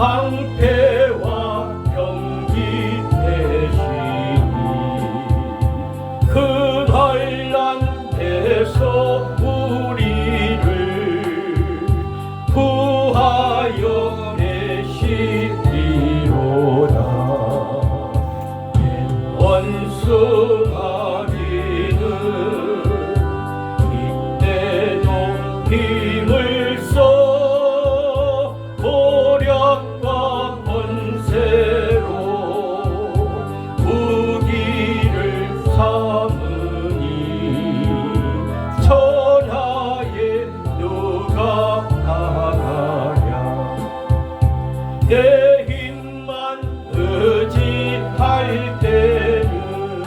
방패 내 힘만 의지할 때는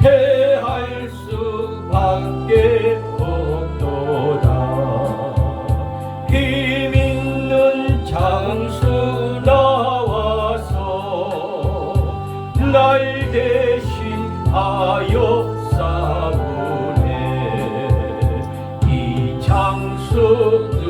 패할 수밖에 없도다. 힘 있는 장수 나와서 날 대신하여 싸우네. 이 장수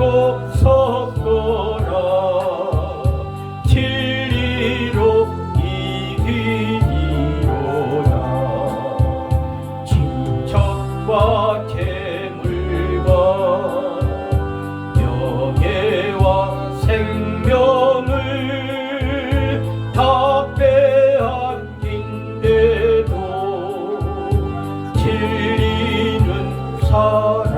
알고 섞여라 진리로 이기리로다. 친척과 재물과 명예와 생명을 다 빼앗긴데도 진리는 살